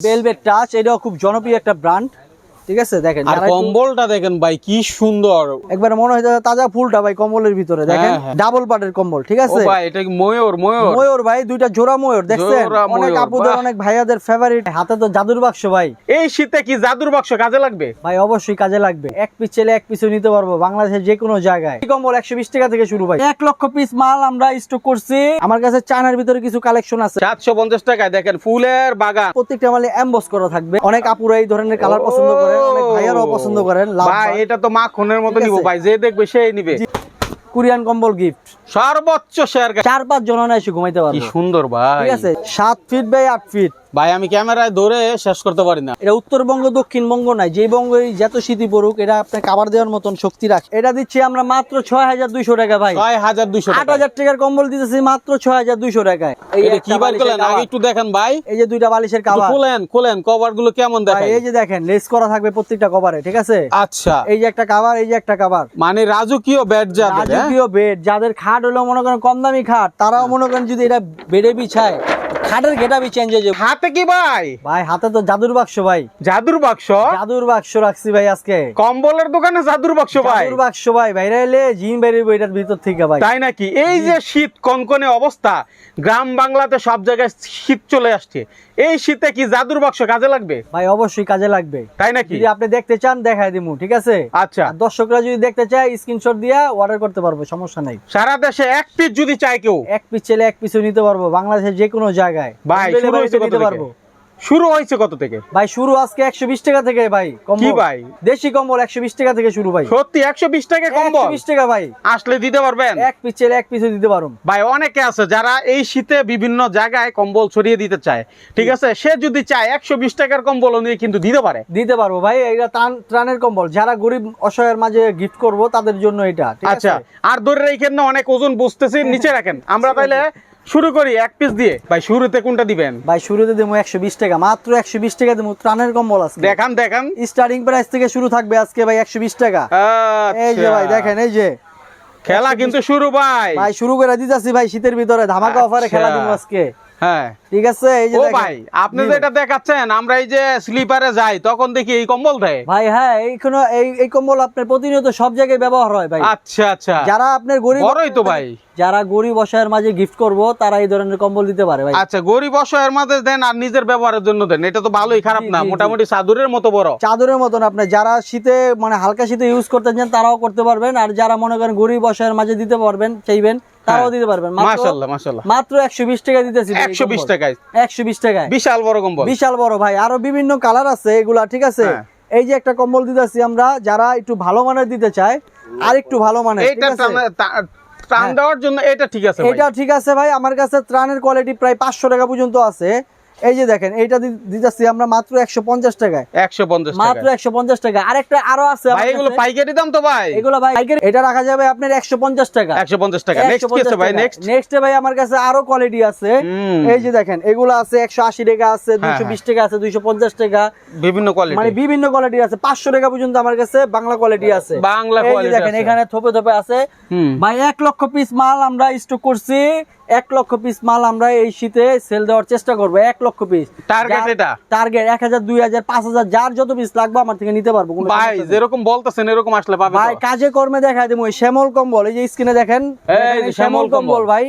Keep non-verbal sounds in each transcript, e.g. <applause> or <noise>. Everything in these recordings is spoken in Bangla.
ভেলভেট টাচ এটাও খুব জনপ্রিয় একটা ব্র্যান্ড ঠিক আছে দেখেন আর কম্বলটা দেখেন ভাই কি সুন্দর। একবার মনে হয় তাজা ফুলটা ভাই কম্বলের ভিতরে দেখেন হ্যাঁ, হ্যাঁ। ডাবল পাটের কম্বল ঠিক আছে? ভাই এটা কি ময়ূর ময়ূর? ময়ূর ভাই দুইটা জোড়া ময়ূর দেখছেন? অনেক আপুদের অনেক ভাইয়াদের ফেভারিট হাতে তো জাদুর বাক্স ভাই। এই শীতে কি জাদুর বাক্স কাজে লাগবে? ভাই অবশ্যই কাজে লাগবে। এক পিস ছেলে এক পিসও নিতে পারব বাংলাদেশের যে কোনো জায়গায়। এই কম্বল একশো বিশ টাকা থেকে শুরু ভাই। এক লক্ষ পিস মাল আমরা স্টক করছি। আমার কাছে চায়নার ভিতরে কিছু কালেকশন আছে। সাতশো পঞ্চাশ টাকায় দেখেন ফুলের বাগান। প্রত্যেকটা মালে এমবস করা থাকবে। অনেক আপুরা এই ধরনের কালার পছন্দ করেন অনেক ভাইয়ারাও পছন্দ করেন ভাই এটা তো মাখনের মতো নিব। ভাই যে দেখবে সেই নিবে। কোরিয়ান কম্বল গিফট সর্বোচ্চ শেয়ার চার পাঁচ জন এসে ঘুমাইতে কি সুন্দর ভাই। ঠিক আছে সাত ফিট বাই আট ফিট ভাই আমি ক্যামেরায় ধরে শেষ করতে পারি না। এটা উত্তরবঙ্গ দক্ষিণবঙ্গ নাই যে বঙ্গে যত শীতি পড়ুক এটা আপনার কাবার দেওয়ার মতন শক্তি রাখে। এটা দিচ্ছি আমরা মাত্র ছয় হাজার দুইশো টাকা ভাই। ছয় হাজার দুইশো আট হাজার টাকার কম্বল দিতেছি মাত্র ছয় হাজার দুইশো টাকায়। কি বার বালিশের করলেন আগে একটু দেখেন ভাই। এই যে দুইটা বালিশের কাবার খোলেন খোলেন কভারগুলো কেমন দেখেন? এই যে দেখেন লেস করা থাকবে প্রত্যেকটা কভারে ঠিক আছে? আচ্ছা। এই যে একটা এই যে একটা মানে রাজকীয় যাবে হ্যাঁ? রাজকীয় বেড যাদের খাট হলো মনে করেন কম দামি খাট তারাও মনে করেন যদি এটা বেডে বিছায় খাটের গেটাবি চেঞ্জ হয়ে যাবে। হাতে কি ভাই? ভাই হাতে তো জাদুর বাক্স ভাই। জাদুর বাক্স? জাদুর বাক্স রাখছি ভাই আজকে। কম্বলের দোকানে জাদুর বাক্স ভাই। জাদুর বাক্স ভাই বাইরে এলে জিন বেরিয়ে এটার ভিতর থেকে ভাই। তাই নাকি? এই যে শীত কনকনে অবস্থা গ্রাম বাংলাতে সব জায়গায় শীত চলে আসছে। এই শীতে কি জাদুর বাক্স কাজে লাগবে? ভাই অবশ্যই কাজে লাগবে। তাই নাকি? যদি আপনি দেখতে চান দেখাই দিমু ঠিক আছে? আচ্ছা। দর্শকরা যদি দেখতে চায় স্ক্রিনশট দিয়া অর্ডার করতে পারব সমস্যা নাই। সারা দেশে এক পিস যদি চায় কেউ? এক পিস ছেলে এক পিসও নিতে পারব বাংলাদেশের যে কোনো জায়গায়। ভাই শুরু হয়েছে কত পারব? শুরু হয়েছে কত থেকে? ভাই শুরু আজকে একশো বিশ টাকা থেকে ভাই কম্বল। কি ভাই? দেশি কম্বল একশো বিশ টাকা থেকে শুরু ভাই। সত্যি একশো বিশ টাকা কম্বল বিশ টাকা ভাই। আসলে দিতে পারবেন? এক এক দিতে ভাই অনেকে আছে যারা এই শীতে বিভিন্ন জায়গায় কম্বল ছড়িয়ে দিতে চায়। ঠিক আছে? সে যদি চায় একশো বিশ টাকার কম্বল নিয়ে কিন্তু দিতে পারে। দিতে পারব ভাই এটা ত্রাণ ত্রাণের কম্বল। যারা গরিব অসহায়ের মাঝে গিফট করব তাদের জন্য এটা আচ্ছা আর ধরে রেখেন না অনেক ওজন বুঝতেছি নিচে রাখেন। আমরা তাইলে শুরু করি এক পিস দিয়ে। ভাই শুরুতে কোনটা দিবেন? ভাই শুরুতে দেবো একশো বিশ টাকা। মাত্র একশো বিশ টাকা দেবো। ত্রাণের কম্বল আছে দেখান দেখান। স্টার্টিং প্রাইস থেকে শুরু থাকবে আজকে ভাই একশো বিশ টাকা। এই যে আচ্ছা। ভাই দেখেন এই যে। খেলা কিন্তু শুরু ভাই। ভাই শুরু করে দিতেছি ভাই শীতের ভিতরে। ধামাকা অফারে আচ্ছা। খেলা দিব আজকে। হ্যাঁ। ঠিক আছে এই যে ও ভাই আপনি যেটা দেখাচ্ছেন আমরা এই যে স্লিপারে যাই তখন দেখি এই কম্বল দেয়। ভাই হ্যাঁ এই এই কম্বল আপনার প্রতিনিয়ত সব জায়গায় ব্যবহার হয় ভাই। আচ্ছা আচ্ছা। যারা আপনার গরিব বড়ই তো ভাই। যারা গরিব অসহায়ের মাঝে গিফট করব তারা এই ধরনের কম্বল দিতে পারে ভাই। আচ্ছা গরিব অসহায়ের মাঝে দেন আর নিজের ব্যবহারের জন্য দেন। এটা তো ভালোই খারাপ না। মোটামুটি চাদরের মতো বড়। চাদরের মতন আপনি যারা শীতে মানে হালকা শীতে ইউজ করতে চান তারাও করতে পারবেন। আর যারা মনে করেন গরিব অসহায়ের মাঝে দিতে পারবেন চাইবেন হ্যাঁ। দিতে পারবেন মাশাআল্লাহ মাশাআল্লাহ মাত্র একশো বিশ টাকা দিতেছি ভাই এই একশো বিশ কম্বল। টাকায় একশো বিশ টাকায় বিশাল বড় কম্বল বিশাল বড় ভাই আরও বিভিন্ন কালার আছে এগুলা ঠিক আছে হ্যাঁ। এই যে একটা কম্বল দিতেছি আমরা যারা একটু ভালো মানের দিতে চায় আর একটু ভালো মানের ঠিক আছে? হ্যাঁ। দেওয়ার জন্য এটা ঠিক আছে এটা ঠিক আছে ভাই আমার কাছে ত্রাণের কোয়ালিটি প্রায় পাঁচশো টাকা পর্যন্ত আছে এই যে দেখেন এইটা দিতেছি আমরা মাত্র একশো পঞ্চাশ টাকায়। একশো পঞ্চাশ মাত্র টাকা একশো পঞ্চাশ টাকা আরেকটা আরও আছে ভাই এগুলো পাইকারি দাম তো ভাই। এগুলো ভাই পাইকারি- এটা রাখা যাবে আপনার একশো পঞ্চাশ টাকা। একশো পঞ্চাশ টাকা। নেক্সট কি আছে ভাই? নেক্সট নেক্সট ভাই আমার কাছে আরও কোয়ালিটি আছে। এই যে দেখেন এগুলো আছে একশো আশি টাকা আছে দুইশো বিশ টাকা আছে দুইশো পঞ্চাশ টাকা। বিভিন্ন কোয়ালিটি মানে কোয়ালিটি বিভিন্ন কোয়ালিটি আছে। পাঁচশো টাকা পর্যন্ত আমার কাছে বাংলা কোয়ালিটি আছে। বাংলা quality দেখেন এখানে থোপে থোপে আছে। ভাই এক লক্ষ পিস মাল আমরা স্টক করছি। এক লক্ষ পিস মাল আমরা এই শীতে সেল দেওয়ার চেষ্টা করব এক লক্ষ পিস Target এটা? টার্গেট এক হাজার দুই হাজার পাঁচ হাজার যার যত পিস লাগবে আমার থেকে নিতে পারব ভাই যেরকম বলতেছেন এরকম আসলে পাবে ভাই কাজে কর্মে দেখা দেবো শ্যামল কম্বল এই যে স্ক্রিনে দেখেন শ্যামল কম্বল। ভাই।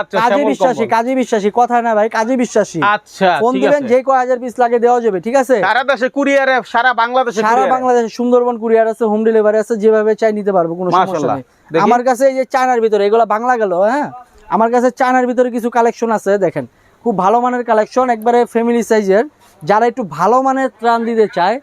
আচ্ছা কাজী বিশ্বাসী কাজে বিশ্বাসী কথা না ভাই কাজী বিশ্বাসী। আচ্ছা ফোন দিবেন যে কয় হাজার পিস লাগে দেওয়া যাবে ঠিক আছে? সারা দেশে কুরিয়ারে সারা বাংলাদেশে সারা বাংলাদেশে সুন্দরবন কুরিয়ার আছে হোম ডেলিভারি আছে যেভাবে চাই নিতে পারব কোনো সমস্যা। নেই। আমার কাছে এই যে চায়নার ভিতরে এগুলো বাংলা গেল হ্যাঁ? আমার কাছে চায়নার ভিতরে কিছু কালেকশন আছে, দেখেন। খুব ভালো মানের কালেকশন একবারে ফ্যামিলি সাইজের যারা একটু ভালো মানের ত্রাণ দিতে চায়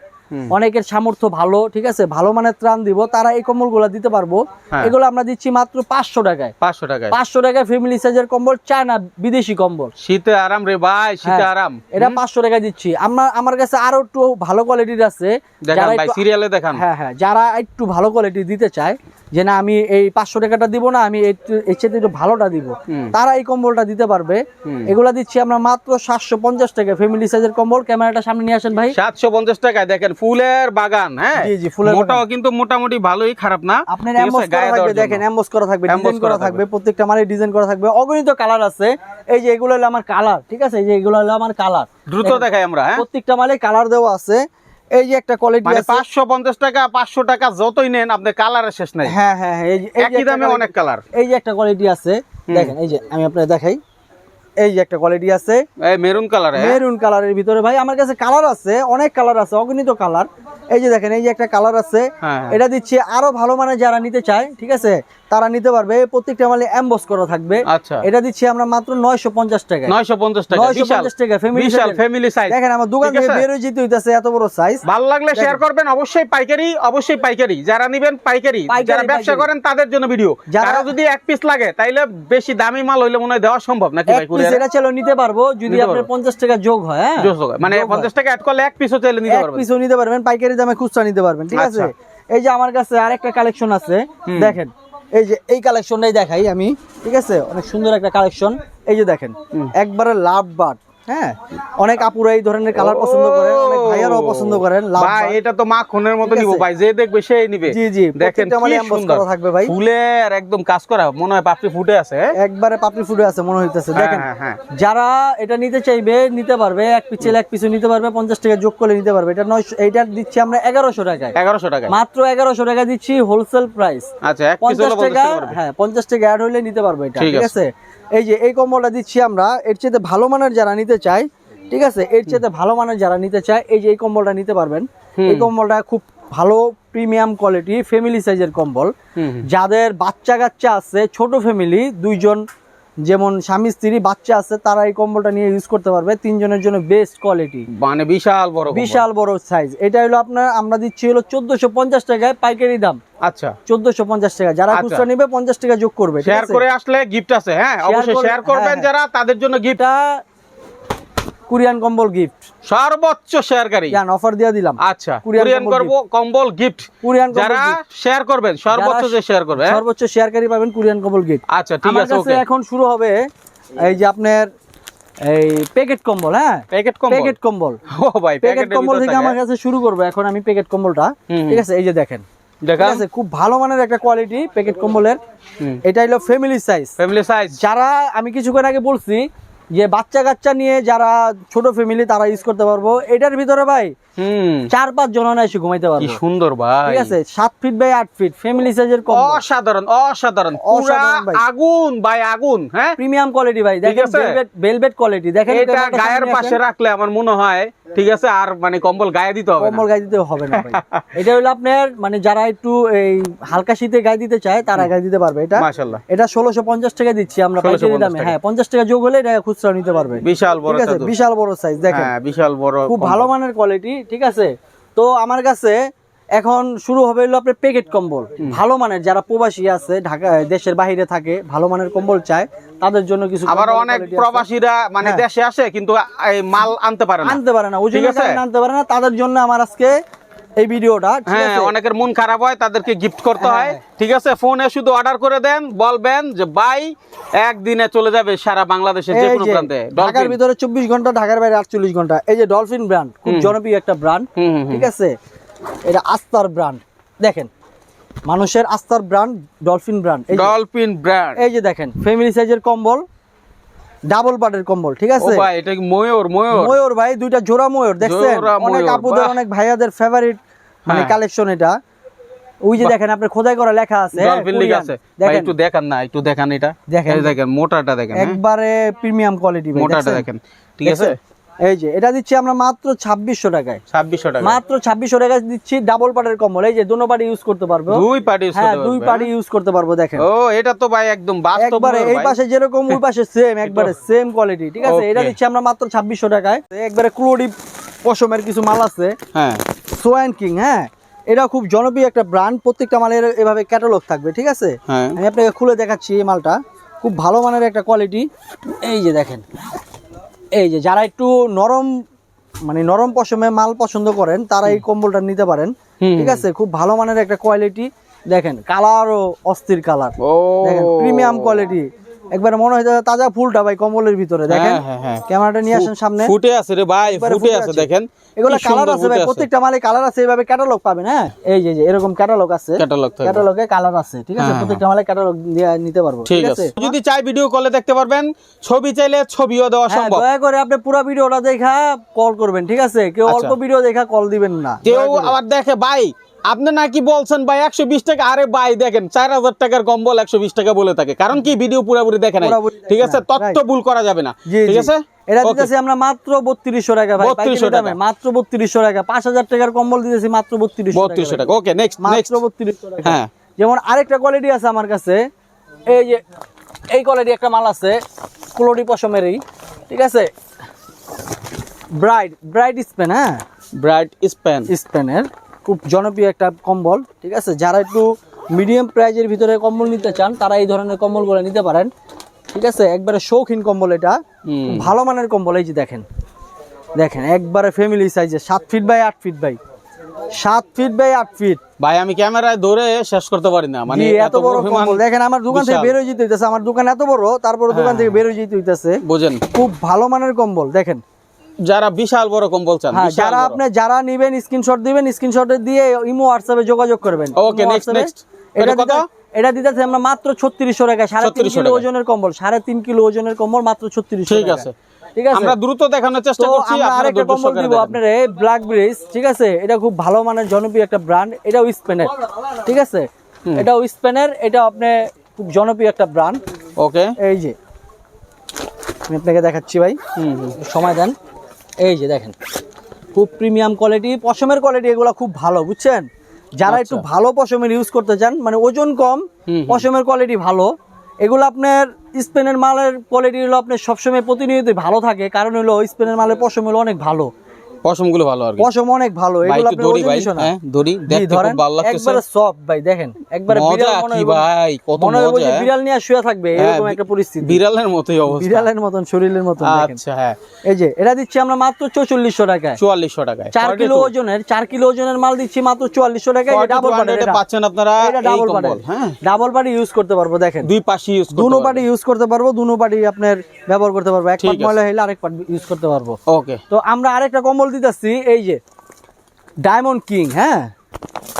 অনেকের সামর্থ্য ভালো ঠিক আছে? ভালো মানের ত্রাণ দিব তারা এই কম্বলগুলো দিতে পারব। হ্যাঁ। এগুলো আমরা দিচ্ছি মাত্র পাঁচশো টাকায়। পাঁচশো টাকায়। পাঁচশো টাকায় ফ্যামিলি সাইজের কম্বল চায়না বিদেশি কম্বল। শীতে আরাম রে ভাই শীতে হ্যাঁ, আরাম। এটা পাঁচশো টাকায় দিচ্ছি। আমরা আমার কাছে আরও একটু ভালো কোয়ালিটির আছে। যারা সিরিয়ালে দেখান। হ্যাঁ হ্যাঁ যারা একটু ভালো কোয়ালিটি দিতে চায় যে না আমি এই পাঁচশো টাকাটা দিব না আমি একটু- এর চেয়ে একটু ভালোটা দিব তারা এই কম্বলটা দিতে পারবে। এগুলা দিচ্ছি আমরা মাত্র সাতশো পঞ্চাশ টাকা ফ্যামিলি সাইজের কম্বল ক্যামেরাটা সামনে নিয়ে আসেন ভাই। সাতশো পঞ্চাশ টাকায় দেখেন ফুলের বাগান হ্যাঁ? জি, জি, ফুলের মোটাও কিন্তু মোটামুটি ভালোই খারাপ না। আপনার এমবস করা থাকবে দেখেন এমবস করা থাকবে ডিজাইন করা থাকবে প্রত্যেকটা মালে ডিজাইন করা থাকবে। অগণিত কালার আছে। এই যে এগুলো হলো আমার কালার ঠিক আছে? এই যে এগুলো হলো আমার কালার। দ্রুত দেখাই আমরা হ্যাঁ? প্রত্যেকটা মালে কালার দেওয়া আছে। এই যে একটা কোয়ালিটি মানে আছে। পাঁচশো পঞ্চাশ টাকা পাঁচশো টাকা যতই নেন আপনার কালারের শেষ নাই। হ্যাঁ হ্যাঁ হ্যাঁ, এই যে- একই দামে অনেক কালার। এই যে একটা কোয়ালিটি আছে। দেখেন এই যে আমি আপনাকে দেখাই। এই যে একটা কোয়ালিটি আছে। এই মেরুন কালার মেরুন কালারের ভিতরে ভাই আমার কাছে কালার আছে অনেক কালার আছে অগণিত কালার এই যে দেখেন এই যে একটা কালার আছে হ্যাঁ। এটা দিচ্ছে আরও ভালো মানে যারা নিতে চায় ঠিক আছে? তারা নিতে পারবে। প্রত্যেকটা মালে এমবস করা থাকবে। আচ্ছা। এটা দিচ্ছি আমরা মাত্র নয়শো পঞ্চাশ টাকা নয়শো পঞ্চাশ টাকা। নয়শো বিশাল। পঞ্চাশ টাকা ফ্যামিলি বিশাল ফ্যামিলি সাইজ দেখেন আমার দোকান থেকে আছে? বেরোয় যেতে হইতেছে এত বড় সাইজ ভালো লাগলে শেয়ার করবেন। অবশ্যই পাইকারি অবশ্যই পাইকারি। যারা নিবেন পাইকারি। যারা ব্যবসা করেন তাদের জন্য ভিডিও যারা- যদি এক পিস লাগে তাইলে বেশি দামি মাল হইলে মনে হয় দেওয়া সম্ভব নাকি ভাই কুরিয়ারে? এটা চলো নিতে পারব। যদি আপনার পারব। পঞ্চাশ টাকা যোগ হয় হ্যাঁ। মানে যোগ হয়। পঞ্চাশ টাকা অ্যাড করলে এক পিসও চাইলে নিতে পারবেন। এক পিসও নিতে পারবেন পাইকারি দামে খুচরা নিতে পারবেন ঠিক আছে? আচ্ছা। এই যে আমার কাছে আরেকটা কালেকশন আছে। দেখেন এই যে এই কালেকশনটাই দেখাই আমি ঠিক আছে? অনেক সুন্দর একটা কালেকশন এই যে দেখেন একবারে লাভ বাট হ্যাঁ অনেক আপুরা এই ধরনের কালার পছন্দ করেন অনেক ভাইয়ারাও পছন্দ করেন ভাই এটা তো মাখনের মতো নিব ভাই যে দেখবে সেই নিবে। জি, জি, দেখেন কি সুন্দর। থাকবে ভাই। ফুলের একদম কাজ করা মনে হয় পাপড়ি ফুটে আছে হ্যাঁ? একবারে পাপড়ি ফুটে আছে মনে হইতেছে। হ্যাঁ, দেখেন। যারা এটা নিতে চাইবে নিতে পারবে এক পিস এক পিছু নিতে পারবে পঞ্চাশ টাকা যোগ করে নিতে পারবে। এটা নয় এইটা দিচ্ছি আমরা এগারোশো টাকায়। এগারোশো টাকা মাত্র এগারোশো টাকা দিচ্ছি হোলসেল প্রাইস আচ্ছা এক পিস পঞ্চাশ হলো টাকা। হ্যাঁ পঞ্চাশ টাকা অ্যাড হইলে নিতে পারবে এটা ঠিক আছে। এই যে এই কম্বলটা দিচ্ছি আমরা। এর চেয়ে ভালো মানের যারা নিতে চাই ঠিক আছে? এর চেয়ে ভালো মানের যারা নিতে চায় এই যে এই কম্বলটা নিতে পারবেন। এই কম্বলটা খুব ভালো প্রিমিয়াম কোয়ালিটি ফ্যামিলি সাইজের কম্বল। যাদের বাচ্চা কাচ্চা আছে ছোট ফ্যামিলি দুইজন যেমন স্বামী স্ত্রী বাচ্চা আছে তারা এই কম্বলটা নিয়ে ইউজ করতে পারবে। তিনজনের জন্য বেস্ট কোয়ালিটি মানে বিশাল বড় বিশাল বড় সাইজ এটা হলো আপনার আমরা দিচ্ছি হলো চোদ্দশো পঞ্চাশ টাকায় পাইকারি দাম। আচ্ছা। চোদ্দশো পঞ্চাশ টাকা। যারা আচ্ছা। খুচরা নিবে পঞ্চাশ টাকা যোগ করবে শেয়ার করে আসলে গিফট আছে হ্যাঁ? অবশ্যই শেয়ার করবেন হ্যাঁ, যারা তাদের জন্য গিফট কোরিয়ান কম্বল গিফট সর্বোচ্চ শেয়ারকারী জান অফার দিয়ে দিলাম। আচ্ছা কোরিয়ান করব কম্বল গিফট কোরিয়ান যারা শেয়ার করবেন সর্বোচ্চ যে শেয়ার করবে হ্যাঁ? সর্বোচ্চ শেয়ারকারী পাবেন কোরিয়ান কম্বল গিফট আচ্ছা ঠিক আছে ওকে এখন শুরু হবে এই যে আপনার এই প্যাকেট কম্বল হ্যাঁ? প্যাকেট কম্বল? প্যাকেট কম্বল। <laughs> ও ভাই প্যাকেট কম্বল থেকে আমার কাছে শুরু করব এখন আমি প্যাকেট কম্বলটা। ঠিক আছে এই যে দেখেন। দেখা আছে খুব ভালো মানের একটা কোয়ালিটি প্যাকেট কম্বলের। এটা হলো ফ্যামিলি সাইজ ফ্যামিলি সাইজ যারা আমি কিছুক্ষণ আগে বলছি যে বাচ্চা কাচ্চা নিয়ে যারা ছোট ফ্যামিলি তারা ইউজ করতে পারব। এটার ভিতরে ভাই চার পাঁচ জন এসে ঘুমাইতে পারব। সুন্দর ভাই। ঠিক আছে? সাত ফিট বাই আট ফিট ফ্যামিলি সাইজের কম্বল অসাধারণ অসাধারণ। আগুন ভাই আগুন হ্যাঁ? প্রিমিয়াম কোয়ালিটি ভাই। দেখেন ভেলভেট কোয়ালিটি দেখেন এটা গায়ের পাশে রাখলে আমার মনে হয় ঠিক আছে? আর মানে কম্বল গায়ে দিতে হবে কম্বল গায়ে দিতে হবে না ভাই। <laughs> এটা হলো আপনার মানে যারা একটু এই হালকা শীতে গায়ে দিতে চায় তারা গায়ে দিতে পারবে। এটা মাশাআল্লাহ। এটা ষোলোশো পঞ্চাশ টাকা দিচ্ছি আমরা 1650 পাইকারি দামে। হ্যাঁ পঞ্চাশ টাকা যোগ হলে এটা খুচরা নিতে পারবে। বিশাল বড় ঠিক আছে? বিশাল বড় সাইজ দেখেন। হ্যাঁ বিশাল বড় খুব ভালো মানের কোয়ালিটি ঠিক আছে? তো আমার কাছে এখন শুরু হবে হলো আপনার প্যাকেট কম্বল। ভালো মানের যারা প্রবাসী আছে ঢাকা দেশের বাইরে থাকে ভালো মানের কম্বল চায় তাদের জন্য কিছু আবার অনেক প্রবাসীরা মানে হ্যাঁ। দেশে আসে কিন্তু এই মাল আনতে পারে না। আনতে পারে না ওই আছে? আনতে পারে না। তাদের জন্য আমার আজকে এই ভিডিওটা হ্যাঁ অনেকের মন খারাপ হয় তাদেরকে গিফট করতে হ্যাঁ, হয়। হ্যাঁ। ঠিক আছে ফোনে শুধু অর্ডার করে দেন বলবেন যে ভাই একদিনে চলে যাবে সারা বাংলাদেশে যে কোনো প্রান্তে ঢাকার ভিতরে চব্বিশ ঘণ্টা ঢাকার বাইরে আটচল্লিশ ঘণ্টা। এই যে ডলফিন ব্র্যান্ড খুব জনপ্রিয় একটা ব্র্যান্ড। ঠিক আছে? এটা আস্তার ব্র্যান্ড দেখেন মানুষের আস্তার brand Dolphin brand Dolphin brand এই যে দেখেন ফ্যামিলি সাইজের কম্বল ডাবল পাটের কম্বল ঠিক আছে? ভাই এটা কি ময়ূর ময়ূর? ময়ূর ভাই দুইটা জোড়া ময়ূর দেখছেন? অনেক আপুদের অনেক ভাইয়াদের ফেভারিট মানে হ্যাঁ। কালেকশন এটা। ওই যে দেখেন আপনার খোদাই করা লেখা আছে। হ্যাঁ, ভাই একটু দেখান না একটু দেখান এটা। দেখেন। দেখেন মোটাটা দেখেন হ্যাঁ? একবারে প্রিমিয়াম কোয়ালিটি মোটাটা দেখেন ঠিক আছে? এই যে এটা দিচ্ছি আমরা মাত্র ছাব্বিশশো টাকায়। ছাব্বিশশো টাকা মাত্র ছাব্বিশশো টাকা দিচ্ছি ডাবল পাটের কম্বল। এই যে দুনো পাটি ইউজ করতে পারব। দুই পার্টি হ্যাঁ দুই পাটি ইউজ করতে পারব দেখেন। ও এটা তো ভাই একদম একবারে এই পাশে যেরকম ওই পাশে সেম একবারে সেম কোয়ালিটি ঠিক আছে? এটা দিচ্ছি আমরা মাত্র ছাব্বিশশো টাকায়। একবারে ক্লোডি পশমের কিছু মাল আছে। হ্যাঁ। সোয়ান কিং হ্যাঁ? এটা খুব জনপ্রিয় একটা ব্র্যান্ড প্রত্যেকটা মালের এভাবে ক্যাটালগ থাকবে ঠিক আছে? হ্যাঁ। আমি আপনাকে খুলে দেখাচ্ছি এই মালটা। খুব ভালো মানের একটা কোয়ালিটি এই যে দেখেন। এই যে যারা একটু নরম মানে নরম পশমে মাল পছন্দ করেন তারা এই কম্বলটা নিতে পারেন। ঠিক আছে? খুব ভালো মানের একটা কোয়ালিটি দেখেন কালার ও অস্থির কালার দেখেন প্রিমিয়াম কোয়ালিটি একবার মনে হয় তাজা ফুলটা ভাই কম্বলের ভিতরে দেখেন? হ্যাঁ, হ্যাঁ, হ্যাঁ। ক্যামেরাটা নিয়ে আসেন সামনে। ফুটে আছে রে ভাই ফুটে আছে দেখেন। এগুলো কালার আছে ভাই প্রত্যেকটা মালে কালার আছে এইভাবে ক্যাটালগ পাবেন হ্যাঁ? এই যে যে এরকম ক্যাটালগ আছে। ক্যাটালগ থাকবে। ক্যাটালগে কালার আছে ঠিক আছে? হ্যাঁ, প্রত্যেকটা মালে ক্যাটালগ নিতে পারব ঠিক আছে? যদি চাই ভিডিও কলে দেখতে পারবেন ছবি চাইলে ছবিও দেওয়া হ্যাঁ সম্ভব। দয়া করে আপনি পুরো ভিডিওটা দেখা কল করবেন ঠিক আছে? কেউ আচ্ছা। অল্প ভিডিও দেখা কল দিবেন না। কেউ আবার দেখে ভাই আপনি নাকি বলছেন ভাই একশো বিশ টাকা? আরে ভাই দেখেন চার হাজার টাকার কম্বল একশো বিশ টাকা বলে থাকে। কারণ কি? ভিডিও পুরোপুরি দেখে নাই। ঠিক আছে? right. ভুল করা যাবে না। ঠিক আছে? এটা Okay. দিতেছি আমরা মাত্র বত্রিশশো টাকা ভাই। 3200 টাকা। মাত্র বত্রিশশো টাকা। পাঁচ হাজার টাকার কম্বল দিতেছি মাত্র বত্রিশশো বত্রিশশো টাকা। ওকে নেক্সট মাত্র বত্রিশশো টাকা। হ্যাঁ। যেমন আরেকটা কোয়ালিটি আছে আমার কাছে। এই যে এই কোয়ালিটি একটা মাল আছে কুলোটি পশমেরই। ঠিক আছে? ব্রাইট ব্রাইট স্পেন হ্যাঁ? ব্রাইট স্প্যান স্পেনের খুব জনপ্রিয় একটা কম্বল ঠিক আছে? যারা একটু মিডিয়াম প্রাইজের ভিতরে কম্বল নিতে চান তারা এই ধরনের কম্বলগুলো নিতে পারেন ঠিক আছে? একবারে শৌখিন কম্বল এটা। ভালো মানের কম্বল এই যে দেখেন। দেখেন একবারে ফ্যামিলি সাইজে সাত ফিট বাই আট ফিট বাই সাত ফিট বাই আট ফিট ভাই আমি ক্যামেরায় ধরে শেষ করতে পারি না মানে এত বড় কম্বল। দেখেন আমার দোকান থেকে বিশাল। বের হয়ে যেতে হইতেছে আমার দোকান এত বড় তারপরে দোকান হ্যাঁ। থেকে বের হয়ে যেতে হইতেছে। বোঝেন। খুব ভালো মানের কম্বল দেখেন। যারা বিশাল বড় কম্বল চান হ্যাঁ যারা আপনি যারা নিবেন স্ক্রিনশট দিবেন স্ক্রিনশটে দিয়ে ইমো হোয়াটসঅ্যাপে যোগাযোগ করবেন। Next, WhatsApp-এ next. এটা এটা কত? দিতে- এটা দিতেছে আমরা মাত্র ছত্রিশশো টাকা সাড়ে তিন 3600 কিলো ওজনের কম্বল সাড়ে তিন কিলো ওজনের কম্বল মাত্র ছত্রিশশো ঠিক আছে। ঠিক আছে? আমরা দ্রুত দেখানোর চেষ্টা করছি আরেকটা কম্বল দিব। আপনার এই ব্ল্যাক ব্রিজ ঠিক আছে? এটা খুব ভালো মানের জনপ্রিয় একটা ব্র্যান্ড এটাও স্পেনের ঠিক আছে? এটাও স্পেনের এটা আপনি খুব জনপ্রিয় একটা ব্র্যান্ড ওকে এই যে আমি আপনাকে দেখাচ্ছি ভাই। সময় দেন। এই যে দেখেন খুব প্রিমিয়াম কোয়ালিটি পশমের কোয়ালিটি এগুলো খুব ভালো বুঝছেন যারা একটু আচ্ছা। ভালো পশমের ইউজ করতে চান মানে ওজন কম। পশমের কোয়ালিটি ভালো এগুলো আপনার স্পেনের মালের কোয়ালিটি হলো আপনার সবসময় প্রতিনিয়ত ভালো থাকে কারণ হলো স্পেনের মালের পশম হলো অনেক ভালো ভালো আর পশম অনেক ভালো এগুলো ধরি ভাই হ্যাঁ ধরি দেখতে খুব ভালো লাগতেছে। একবারে সফট ভাই দেখেন একবারে বিড়াল মনে হইব- ভাই কত মনে মজা। বিড়াল নিয়ে শুয়ে থাকবে হ্যাঁ, এরকম একটা পরিস্থিতি। বিড়ালের মতোই অবস্থা। বিড়ালের মতন শরীরের মতন আচ্ছা হ্যাঁ। এই যে এটা দিচ্ছি আমরা মাত্র চৌচল্লিশশো টাকায়। চুয়াল্লিশশো টাকায়। চার কিলো ওজনের চার কিলো ওজনের মাল দিচ্ছি মাত্র চুয়াল্লিশশো টাকায় ডাবল পার্টি পাচ্ছেন আপনারা এই কম্বল হ্যাঁ। ডাবল পার্টি ইউজ করতে পারব দেখেন। দুই পাশে ইউজ দুনো পার্টি ইউজ করতে পারব দুনো পার্টি আপনার ব্যবহার করতে পারব। এক পার্ট ময়লা হলে আরেক পার্ট ইউজ করতে পারব। ওকে তো আমরা আরেকটা কম্বল দিতেছি এই যে ডায়মন্ড কিং হ্যাঁ?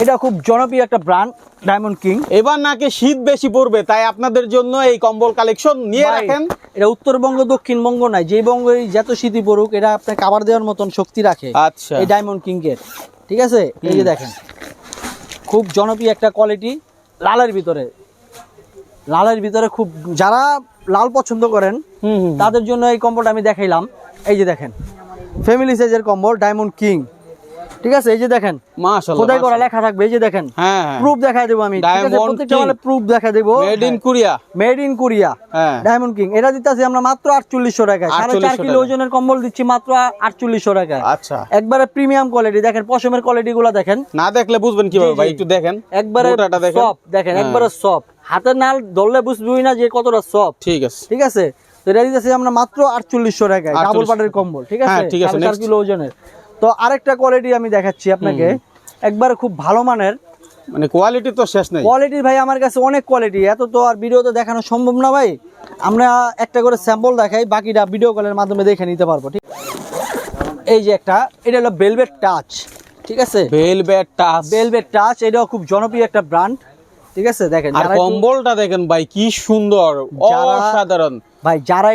এটা খুব জনপ্রিয় একটা ব্র্যান্ড ডায়মন্ড কিং এবার নাকি শীত বেশি পড়বে তাই আপনাদের জন্য এই কম্বল কালেকশন নিয়ে রাখেন। এটা উত্তরবঙ্গ দক্ষিণবঙ্গ নাই যে বঙ্গে যত শীতই পড়ুক এটা আপনার কাবার দেওয়ার মতন শক্তি রাখে আচ্ছা। এই ডায়মন্ড কিং এর ঠিক আছে? এই যে দেখেন খুব জনপ্রিয় একটা কোয়ালিটি লালের ভিতরে। লালের ভিতরে খুব যারা লাল পছন্দ করেন তাদের জন্য এই কম্বলটা আমি দেখাইলাম। এই যে দেখেন ফ্যামিলি সাইজের কম্বল ডায়মন্ড কিং ঠিক আছে? এই যে দেখেন মাশাআল্লাহ খোদাই করা লেখা থাকবে এই যে দেখেন হ্যাঁ হ্যাঁ। প্রুফ দেখা দেবো আমি প্রত্যেকটা King। প্রুফ দেখা দেবো। Made in Korea made in Korea হ্যাঁ। ডায়মন্ড কিং এটা দিতেছি আমরা মাত্র আটচল্লিশশো টাকায়। সাড়ে চার কিলো ওজনের কম্বল দিচ্ছি মাত্র আটচল্লিশশো টাকায়। আচ্ছা। একবারে প্রিমিয়াম কোয়ালিটি দেখেন পশমের কোয়ালিটি গুলো দেখেন। না দেখলে বুঝবেন কীভাবে ভাই একটু দেখেন। একবারে সফট দেখেন। হ্যাঁ। একবারে সফট হাতের নাল ধরলে বুঝবি না যে কতটা সফট ঠিক আছে। ঠিক আছে? এটা দিতেছি আমরা মাত্র আটচল্লিশশো টাকায় ডাবল 4800 পাটের কম্বল ঠিক হ্যাঁ, আছে ঠিক আছে, চার কিলো ওজনের। তো আরেকটা কোয়ালিটি আমি দেখাচ্ছি আপনাকে। একবারে খুব ভালো মানের। মানে কোয়ালিটি তো শেষ নেই। কোয়ালিটি ভাই আমার কাছে অনেক কোয়ালিটি এত তো আর ভিডিওতে দেখানো সম্ভব না ভাই। আমরা একটা করে স্যাম্পল দেখাই বাকিটা ভিডিও কলের মাধ্যমে দেখে নিতে পারব ঠিক? এই যে একটা এটা হলো বেলভেট টাচ ঠিক আছে? ভেলভেট টাচ বেলভেট টাচ এটাও খুব জনপ্রিয় একটা ব্র্যান্ড ঠিক আছে? দেখেন আর কম্বলটা দেখেন ভাই কি সুন্দর অসাধারণ। ভাই যারা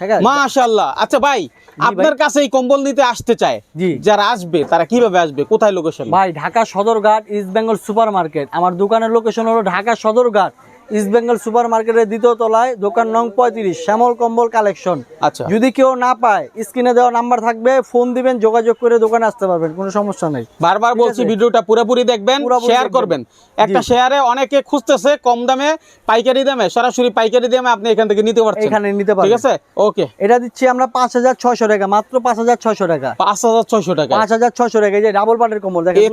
ঠিক আছে? মাশাআল্লাহ আচ্ছা ভাই আপনার কাছে এই কম্বল নিতে আসতে চায় যারা আসবে তারা কীভাবে আসবে? কোথায় লোকেশন ভাই Dhaka Sadarghat East Bengal super market আমার দোকানের লোকেশন হলো ঢাকা সদরঘাট। ইস্ট বেঙ্গল সুপার মার্কেটের দ্বিতীয় তলায় দোকান নং পঁয়ত্রিশ শ্যামল কম্বল কালেকশন আচ্ছা। যদি কেউ না পায় স্ক্রিনে দেওয়া নাম্বার থাকবে ফোন দিবেন যোগাযোগ করে দোকানে আসতে পারবেন কোনো সমস্যা নেই। বারবার বলছি ভিডিওটা পুরোপুরি দেখবেন শেয়ার করবেন। একটা শেয়ারে অনেকে খুঁজতেছে কম দামে পাইকারি দামে সরাসরি পাইকারি দামে আপনি এখান থেকে নিতে পারছেন। এখানে নিতে পারবেন। ঠিক আছে? ওকে এটা দিচ্ছি আমরা পাঁচ হাজার ছয়শো টাকা মাত্র পাঁচ হাজার ছয়শো টাকা। পাঁচ হাজার ছয়শো টাকা। পাঁচ হাজার ছয়শো টাকা এই যে ডাবল পাটের কম্বল দেখেন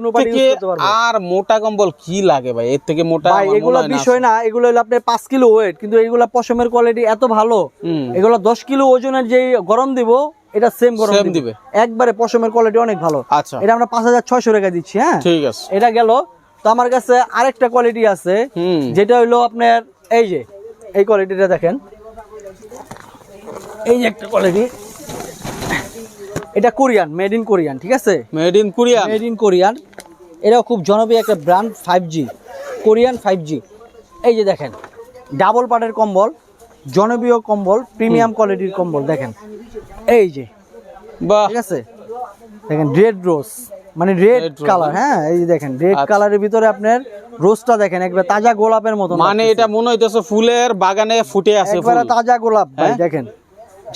আর মোটা কম্বল কি লাগে ভাই? এর থেকে মোটা ভাই এগুলো বিষয় না এগুলো হলো আপনার পাঁচ কিলো ওয়েট কিন্তু এগুলো পশমের কোয়ালিটি এত ভালো। এগুলো দশ কিলো ওজনের যে গরম দিব এটা সেম গরম দিবে। একবারে পশমের কোয়ালিটি অনেক ভালো। আচ্ছা। এটা আমরা পাঁচ হাজার ছয়শো টাকা দিচ্ছি হ্যাঁ? ঠিক আছে। এটা গেল। তো আমার কাছে আরেকটা কোয়ালিটি আছে যেটা হইল আপনার এই যে এই কোয়ালিটিটা দেখেন। এই যে একটা কোয়ালিটি এটা কোরিয়ান মেড ইন কোরিয়ান ঠিক আছে? Made in Korea made in Korean. এটাও খুব জনপ্রিয় একটা brand five G Korean five G এই যে দেখেন ডাবল পাটের কম্বল জনপ্রিয় কম্বল প্রিমিয়াম কোয়ালিটির কম্বল দেখেন। এই যে বা ঠিক আছে? দেখেন রেড রোজ মানে রেড কালার হ্যাঁ এই যে দেখেন রেড আচ্ছা। কালারের ভিতরে আপনার রোজটা দেখেন একবার তাজা গোলাপের মতো মানে এটা মনে হইতেছে ফুলের বাগানে ফুটে আছে একবার তাজা গোলাপ ভাই হ্যাঁ? দেখেন।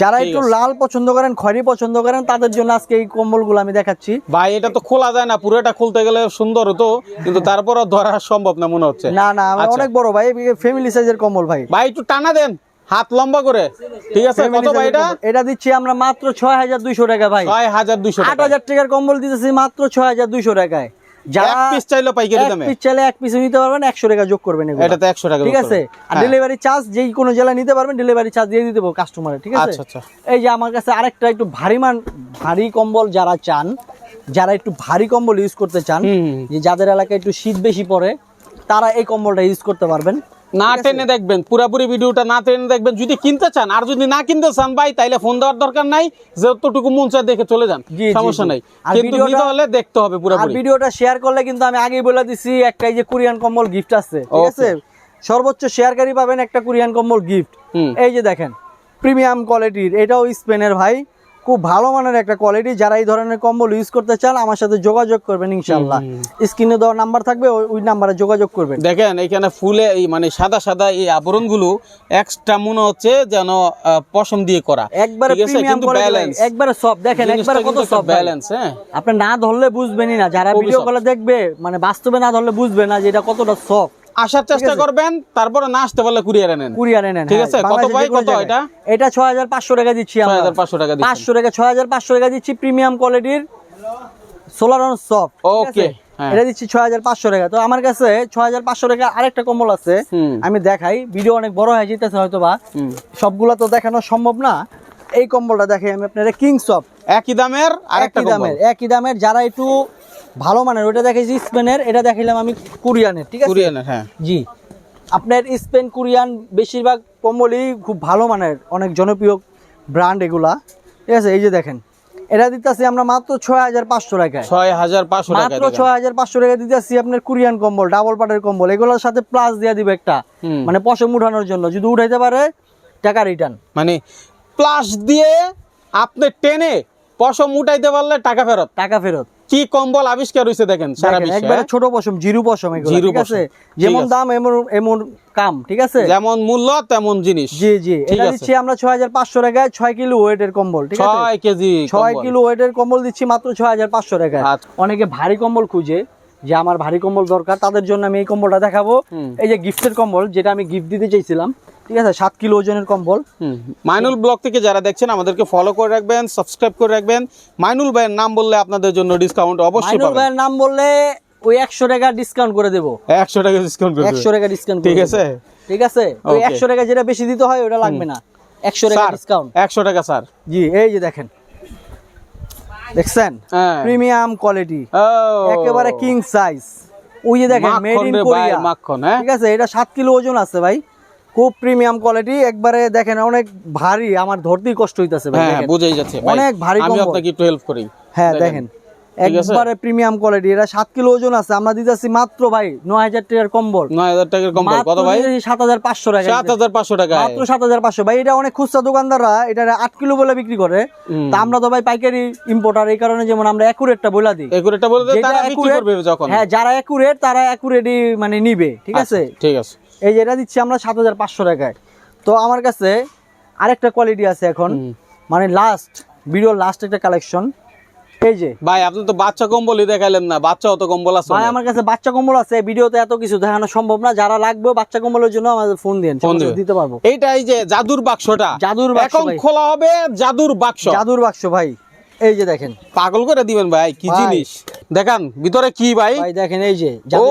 যারা একটু লাল পছন্দ করেন খয়েরি পছন্দ করেন তাদের জন্য আজকে এই কম্বলগুলো আমি দেখাচ্ছি। ভাই এটা তো খোলা যায় না পুরোটা খুলতে গেলে সুন্দর হতো কিন্তু তারপরও ধরা সম্ভব না মনে হচ্ছে। না না আচ্ছা। অনেক বড় ভাই ফ্যামিলি সাইজের কম্বল ভাই। ভাই একটু টানা দেন হাত লম্বা করে। ঠিক আছে কত ভাই এটা? এটা দিচ্ছি আমরা মাত্র ছয় হাজার দুইশো টাকা ভাই। ছয় হাজার দুইশো আট হাজার টাকার কম্বল দিতেছি মাত্র ছয় হাজার দুইশো টাকায়। যারা পিস চাইলো পাইকারি দামে। পিস চাইলে এক পিস নিতে পারবেন একশো টাকা যোগ করবেন এগুলো। এটা তো টাকা ঠিক আছে? আর ডেলিভারি চার্জ যেই কোনো জেলায় নিতে পারবেন ডেলিভারি চার্জ দিয়ে দিতে পারব ঠিক আছে? আচ্ছা আচ্ছা। এই যে আমার কাছে আরেকটা একটু ভারী মান ভারী কম্বল যারা চান যারা একটু ভারী কম্বল ইউজ করতে চান যে যাদের এলাকায় একটু শীত বেশি পরে তারা এই কম্বলটা ইউজ করতে পারবেন। না টেনে দেখবেন পুরাপুরি ভিডিওটা না টেনে দেখবেন যদি কিনতে চান আর যদি না কিনতে চান ভাই তাইলে ফোন দেওয়ার দরকার নাই যতটুকু মন চায় দেখে চলে যান সমস্যা নাই। কিন্তু নিতে হলে দেখতে হবে পুরাপুরি। ভিডিওটা শেয়ার করলে কিন্তু আমি আগেই বলে দিছি একটা এই যে কোরিয়ান কম্বল গিফট আছে ঠিক আছে? সর্বোচ্চ শেয়ারকারী পাবেন একটা কোরিয়ান কম্বল গিফট এই যে দেখেন প্রিমিয়াম কোয়ালিটির এটাও স্পেনের ভাই। খুব ভালো মানের একটা কোয়ালিটি যারা এই ধরনের কম্বল ইউজ করতে চান আমার সাথে যোগাযোগ করবেন ইনশাল্লাহ স্ক্রিনে দেওয়া নাম্বার থাকবে ওই- নাম্বারে যোগাযোগ করবেন। দেখেন এখানে ফুলে এই মানে সাদা সাদা এই আবরণগুলো এক্সট্রা মনে হচ্ছে যেন পশম দিয়ে করা। একবারে প্রিমিয়াম ব্যালেন্স একবারে সব দেখেন একবারে কত সব ব্যালেন্স হ্যাঁ। আপনি না ধরলে বুঝবেনই না। যারা ভিডিও কলে দেখবে মানে বাস্তবে না ধরলে বুঝবে না যে এটা কতটা সফট আসার চেষ্টা করবেন তারপরে না আসতে পারলে কুরিয়ারে নেন। কুরিয়ারে নেন ঠিক হ্যাঁ, আছে, কত ভাই, কত এটা? এটা ছয় হাজার পাঁচশো টাকা দিচ্ছি আমরা। 6500 টাকা দিচ্ছেন। পাঁচশো টাকা ছয় হাজার পাঁচশো টাকা দিচ্ছি প্রিমিয়াম কোয়ালিটির সোলার অন সফট Okay, হ্যাঁ। এটা দিচ্ছি ছয় হাজার পাঁচশো টাকা। তো আমার কাছে ছয় হাজার পাঁচশো টাকা আরেকটা কম্বল আছে আমি দেখাই। ভিডিও অনেক বড় হয়ে যেতেছে হয়তো বা। সবগুলা তো দেখানো সম্ভব না। এই কম্বলটা দেখাই আমি আপনার কিং সফট। একই দামের আরেকটা একই দামের একই দামের যারা একটু ভালো মানের ওটা দেখাইছি স্পেনের এটা দেখাইলাম আমি কোরিয়ানের ঠিক আছে? কুরিয়ানের হ্যাঁ। জি। আপনার স্পেন কোরিয়ান বেশিরভাগ কম্বলই খুব ভালো মানের অনেক জনপ্রিয় ব্র্যান্ড এগুলা। ঠিক আছে এই যে দেখেন। এটা দিতেছি আমরা মাত্র ছয় হাজার পাঁচশো টাকায়। ছয় হাজার পাঁচশো মাত্র ছয় হাজার পাঁচশো টাকা দিতেছি আপনার কোরিয়ান কম্বল ডাবল পাটের কম্বল এগুলোর সাথে প্লাস দিয়ে দিবে একটা মানে পশম উঠানোর জন্য। যদি উঠাইতে পারে টাকা রিটার্ন মানে প্লাস দিয়ে আপনি টেনে পশম উঠাইতে পারলে টাকা ফেরত। টাকা ফেরত। কি কম্বল আবিষ্কার হয়েছে দেখেন সারা বিশ্বে একবারে হ্যাঁ? ছোট পশম জিরু পশম এগুলো ঠিক আছে। যেমন দাম এমন এমন কাম ঠিক আছে? যেমন মূল্য তেমন জিনিস জি জি এটা দিচ্ছি আমরা ছয় হাজার পাঁচশো টাকায় ছয় কিলো ওয়েটের কম্বল ঠিক আছে? ছয় কেজি ছয় কিলো ওয়েটের কম্বল দিচ্ছি মাত্র ছয় হাজার পাঁচশো টাকায়। আচ্ছা। অনেকে ভারী কম্বল খুঁজে যে আমার ভারী কম্বল দরকার তাদের জন্য আমি এই কম্বলটা দেখাবো। এই যে গিফটের কম্বল যেটা আমি গিফট দিতে চাইছিলাম ঠিক আছে সাত কিলো ওজনের কম্বল। মাইনুল ব্লগ থেকে যারা দেখছেন আমাদেরকে ফলো করে রাখবেন সাবস্ক্রাইব করে রাখবেন। মাইনুল ভাইয়ের নাম বললে আপনাদের জন্য ডিসকাউন্ট অবশ্যই মাইনুল ভাইয়ের নাম বললে ওই একশো টাকা ডিসকাউন্ট করে দেবো। একশো টাকা ডিসকাউন্ট একশো টাকা ডিসকাউন্ট ঠিক আছে? ঠিক আছে? ওই একশো টাকা যেটা বেশি দিতে হয় ওটা লাগবে না। একশো টাকা ডিসকাউন্ট একশো টাকা স্যার। জি এই যে দেখেন। দেখছেন? হ্যাঁ। প্রিমিয়াম কোয়ালিটি একেবারে কিং সাইজ ওই যে দেখেন মেড ইন কোরিয়া? ঠিক আছে এটা সাত কিলো ওজন আছে ভাই। খুব প্রিমিয়াম কোয়ালিটি একবারে দেখেন অনেক ভারী আমার ধরতেই কষ্ট হইতাছে ভাই হ্যাঁ দেখেন। বুঝেই যাচ্ছে অনেক ভারী আমি আপনাকে একটু হেল্প করি। হ্যাঁ দেখেন। একবারে প্রিমিয়াম কোয়ালিটি এটা সাত কিলো ওজন আছে আমরা দিতেছি মাত্র ভাই নয় হাজার টাকার কম্বল নয় হাজার টাকার কম্বল কত ভাই? সাত হাজার পাঁচশো টাকা সাত হাজার পাঁচশো টাকা মাত্র সাত হাজার পাঁচশো। ভাই এটা অনেক খুচরা দোকানদাররা এটা আট কিলো বলে বিক্রি করে। তা আমরা তো ভাই পাইকারি ইম্পোর্টার এই কারণে যেমন আমরা অ্যাকুরেটটা বলে দিই। এগুলোটা বলে তারা বিক্রি করবে যখন। হ্যাঁ যারা অ্যাকুরেট তারা অ্যাকুরেটই মানে নিবে ঠিক আছে? আচ্ছা, ঠিক আছে। এই যে এটা দিচ্ছি আমরা সাত হাজার পাঁচশো টাকায়। তো আমার কাছে আরেকটা কোয়ালিটি আছে এখন। মানে লাস্ট ভিডিওর লাস্ট একটা কালেকশন এই যে। ভাই আপনি তো বাচ্চা কম্বলই দেখাইলেন না বাচ্চাও তো কম্বল আছে ভাই আমার কাছে বাচ্চা কম্বল আছে ভিডিওতে এত কিছু দেখানো সম্ভব না। যারা লাগবে বাচ্চা কম্বলের জন্য আমাদের ফোন দিন দিতে পারব। এইটা এই যে জাদুর বাক্সটা। জাদুর বাক্স এখন খোলা হবে জাদুর বাক্স। জাদুর বাক্স ভাই। এই যে দেখেন। পাগল করে দিবেন ভাই কি জিনিস? দেখান ভিতরে কি ভাই? ভাই দেখেন এই যে ও।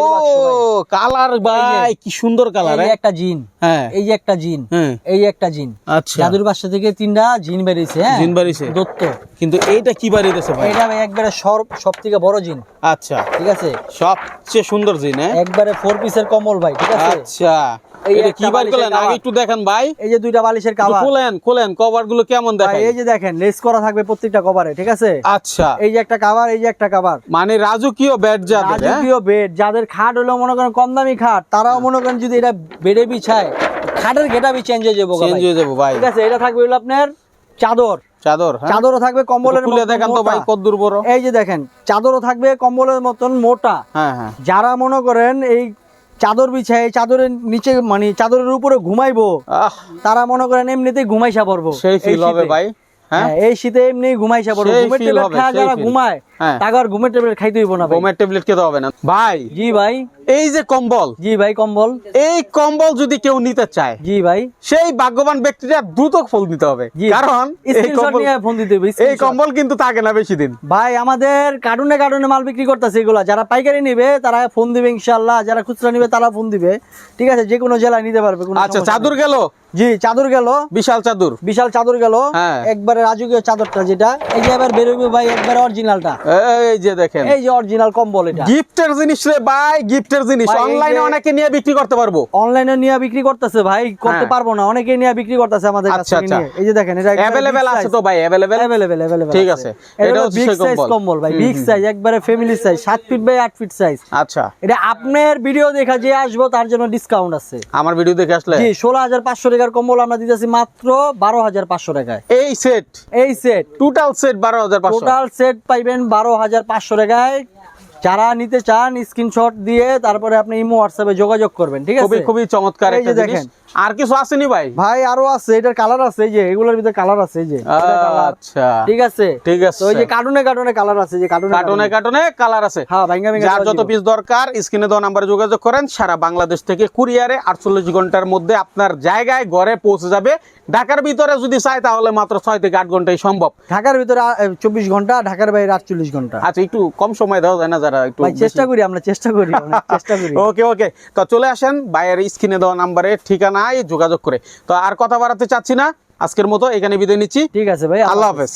কালার ভাই কি সুন্দর কালার এই একটা জিন হ্যাঁ। এই যে একটা জিন হ্যাঁ। এই একটা জিন। আচ্ছা। জাদুর বাসা থেকে তিনটা জিন বেরিয়েছে হ্যাঁ? জিন বেরিয়েছে। দত্ত। কিন্তু এইটা কি বাড়িতেছে ভাই? এটা একবারে সব সব থেকে বড় জিন। আচ্ছা। ঠিক আছে? সবচেয়ে সুন্দর জিন হ্যাঁ? একবারে ফোর পিসের কম্বল ভাই ঠিক আছে? আচ্ছা। এটা একটা কি বার বালিশের করলেন? cover। আগে একটু দেখেন ভাই। এই যে দুইটা বালিশের একটু কাভার খোলেন খোলেন কভারগুলো কেমন দেখেন? এই যে দেখেন লেস করা থাকবে প্রত্যেকটা কভারে ঠিক আছে? আচ্ছা। এই যে একটা কাভার এই যে একটা কাভার মানে রাজকীয় যাদের হ্যাঁ? রাজকীয় বেড যাদের খাট হলো মনে করেন কম দামি খাট তারাও মনে করেন যদি এটা বেডে বিছায় খাটের গেটাবি চেঞ্জ হয়ে যাব চেঞ্জ। হয়ে যাব ভাই। ঠিক আছে এটা থাকবে হলো আপনার চাদর। চাদর হ্যাঁ? চাদরও থাকবে কম্বলের খুলে দেখান তো মোটা। ভাই কদ্দুর বড়। এই যে দেখেন চাদরও থাকবে কম্বলের মতন মোটা। হ্যাঁ হ্যাঁ। যারা মনে করেন এই চাদর বিছায় চাদরের নিচে মানে চাদরের উপরে ঘুমাইবো। আহ। তারা মনে করেন এমনিতেই ঘুমাইসা পড়ব। সেই ফিল হবে ভাই। হ্যাঁ? হ্যাঁ, এই শীতে এমনি ঘুমাইসা পড়ব। ঘুমের যারা ঘুমায় হ্যাঁ। ঘুমের ট্যাবলেট খাইতে হইব না ভাই। ট্যাবলেট খেতে হবে না। ভাই জি ভাই। এই যে কম্বল। জি ভাই কম্বল। এই কম্বল যদি কেউ নিতে চায় জি ভাই। সেই ভাগ্যবান ব্যক্তিটা দ্রুত ফল দিতে হবে। কারণ এই স্ক্রিনশট কম্বল নিয়ে ফোন দিতে হবে এই কম্বল কিন্তু থাকে না বেশি দিন। ভাই আমাদের কার্টুনে কার্টুনে মাল বিক্রি করতেছে এগুলা। যারা পাইকারি নিবে তারা ফোন দিবে ইনশাল্লাহ যারা খুচরা নিবে তারা ফোন দিবে। ঠিক আছে যে কোনো জেলায় নিতে পারবে আচ্ছা চাদর। গেল? জি চাদর গেল। বিশাল চাদর। বিশাল চাদর গেল। হ্যাঁ। একবারে রাজকীয় চাদরটা যেটা। এই যে এবার বেরোবে ভাই একবারে অরিজিনালটা এই যে দেখেন। এই যে অরিজিনাল কম্বল এটা। গিফটের জিনিস রে ভাই গিফটের জিনিস। অনলাইনে অনেকে নিয়ে বিক্রি করতে পারব। অনলাইনে নিয়ে বিক্রি করতেছে ভাই করতে হ্যাঁ। পারব না। অনেকে নিয়ে বিক্রি করতেছে আমাদের কাছ আচ্ছা, আচ্ছা। নিয়ে। এই যে দেখেন এটা অ্যাভেলেবেল আছে তো ভাই অ্যাভেলেবেল অ্যাভেলেবেল অ্যাভেলেবেল ঠিক আছে। এটা হচ্ছে বিগ সাইজ কম্বল। ভাই বিগ সাইজ একবারে family size 7 feet by 8 feet size আচ্ছা। এটা আপনার ভিডিও দেখা যে আসব তার জন্য ডিসকাউন্ট আছে। আমার ভিডিও দেখে আসলে? জি ষোলো হাজার পাঁচশো টাকার কম্বল আমরা দিতেছি মাত্র বারো হাজার পাঁচশো টাকায়। এই সেট এই সেট টোটাল সেট বারো হাজার পাঁচশো। টোটাল সেট পাইবেন বারো হাজার পাঁচশো টাকায়। যারা নিতে চান স্ক্রিনশট দিয়ে তারপরে আপনি ইমো হোয়াটসঅ্যাপে যোগাযোগ করবেন ঠিক আছে? খুবই খুবই চমৎকার এই যে দেখেন। আর কিছু আসেনি ভাই? ভাই আরও আছে এটার কালার আছে এই যে এগুলোর ভিতরে কালার আছে এই যে আচ্ছা। ঠিক আছে? ঠিক আছে। ওই যে কার্টুনে কার্টুনে কালার আছে যে কার্টুনে কার্টনে কার্টনে। কালার আছে। হ্যাঁ ভাঙ্গা ভাঙ্গা যার যত পিস দরকার স্ক্রিনে দেওয়া নাম্বারে যোগাযোগ করেন। সারা বাংলাদেশ থেকে কুরিয়ারে আটচল্লিশ ঘণ্টার মধ্যে আপনার জায়গায় ঘরে পৌঁছে যাবে ঢাকার ভিতরে যদি চাই তাহলে মাত্র ছয় থেকে আট ঘন্টাই সম্ভব। ঢাকার ভিতরে চব্বিশ ঘণ্টা ঢাকার বাইরে আটচল্লিশ ঘণ্টা। আচ্ছা একটু কম সময় দেওয়া যায় না যারা একটু চেষ্টা করি আমরা চেষ্টা করি <laughs> চেষ্টা করি। ওকে ওকে। তো চলে আসেন বাইরের স্ক্রিনে দেওয়া নাম্বারে ঠিকানায় যোগাযোগ করে। তো আর কথা বাড়াতে চাচ্ছি না। আজকের মতো এখানে বিদায় নিচ্ছি। ঠিক আছে ভাই আল্লাহ হাফেজ।